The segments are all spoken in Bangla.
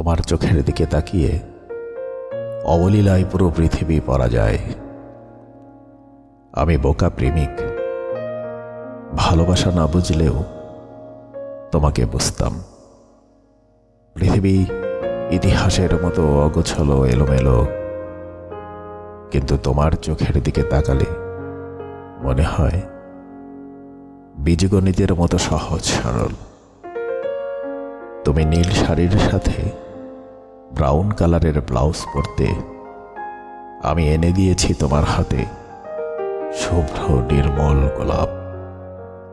তোমার চোখের দিকে তাকিয়ে অবলীলায় পুরো পৃথিবী পরা যায়। আমি বোকা প্রেমিক। ভালোবাসা না বুঝলেও তোমাকে বুঝতাম। পৃথিবী ইতিহাসের মতো অগোছলো, এলোমেলো। কিন্তু তোমার চোখের দিকে তাকালে মনে হয় বীজগণিতের মতো সহজ সরল। তুমি নীল শাড়ির সাথে ব্রাউন কালারের ব্লাউজ পরতে আমি এনে দিয়েছি তোমার হাতে। শুভ্র, নির্মল গোলাপ।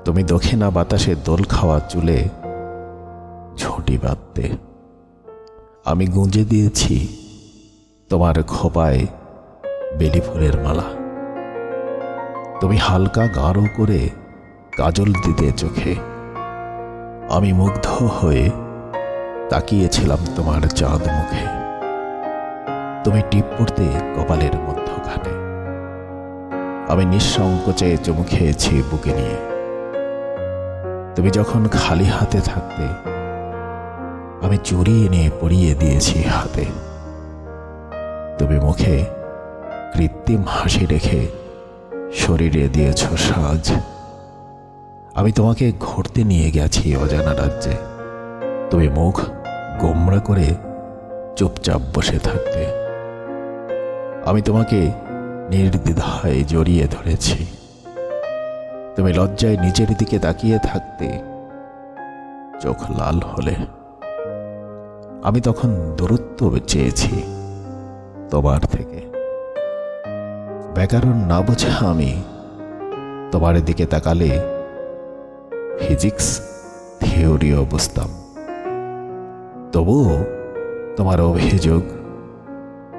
তুমি দক্ষিণা বাতাসে দোল খাওয়া চুলে ঝুঁটি বাঁধতে। আমি গুঁজে দিয়েছি তোমার খোপায় বেলি ফুলের মালা। তুমি হালকা গাঢ় করে কাজল দিতে চোখে। আমি মুগ্ধ হয়ে তাকিয়েছিলাম তোমার চাঁদ মুখে। তুমি টিপ পড়তে কপালের মধ্যখানে। আমি নিঃসংকোচে চুমু খেয়েছি বুকে নিয়ে। তুমি যখন খালি হাতে থাকতে, আমি চুরি এনে পরিয়ে দিয়েছি হাতে। তুমি মুখে কৃত্রিম হাসি রেখে শরীরে দিয়েছ সাজ। আমি তোমাকে ঘুরতে নিয়ে গেছি অজানা রাজ্যে। তুমি মুখ গোমড়া করে চুপচাপ বসে থাকতে। আমি তোমাকে নির্দ্বিধায় জড়িয়ে ধরেছি। তুমি লজ্জায় নিচের দিকে তাকিয়ে থাকতে চোখ লাল হলে। আমি তখন দূরত্ব চেয়েছি তোমার থেকে। ব্যাকরণ না বোঝা আমি তোমার দিকে তাকালে ফিজিক্স থিওরিও বুঝতাম। তবুও তোমার অভিযোগ